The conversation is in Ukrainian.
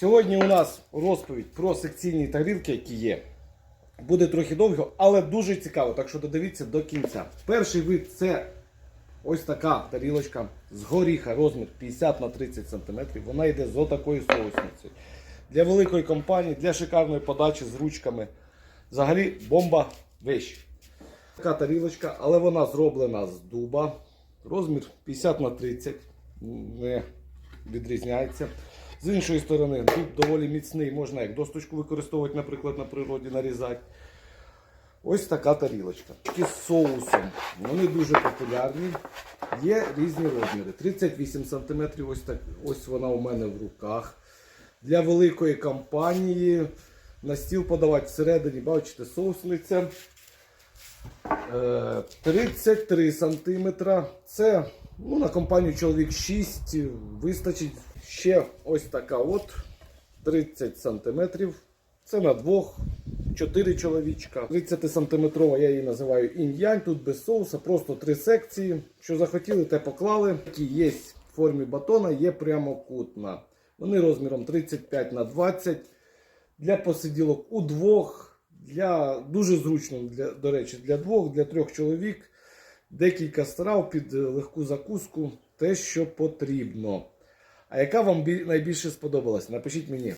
Сьогодні у нас розповідь про секційні тарілки, які є. Буде трохи довго, але дуже цікаво, так що додивіться до кінця. Перший вид це ось така тарілочка з горіха, розмір 50 на 30 см. Вона йде з отакою соусницею. Для великої компанії, для шикарної подачі з ручками. Взагалі бомба вещь. Така тарілочка, але вона зроблена з дуба. Розмір 50 на 30 не відрізняється. З іншої сторони, дуб доволі міцний, можна як досточку використовувати, наприклад, на природі нарізати. Ось така тарілочка. З соусом. Вони дуже популярні. Є різні розміри. 38 см, ось, так, ось вона у мене в руках. Для великої компанії на стіл подавати всередині, бачите, соусниця. Е, 33 см. Це ну, на компанію чоловік 6 вистачить ще ось така от 30 см. Це на двох 4 чоловічка. 30 сантиметрова я її називаю інь-янь. Тут без соуса, просто три секції. Що захотіли, те поклали. Такі є в формі батона, є прямокутна. Вони розміром 35 на 20 для посиділок у двох. Для дуже зручно, для, до речі, для двох, для трьох чоловік. Декілька страв під легку закуску, те, що потрібно. А яка вам бі- найбільше сподобалась? Напишіть мені.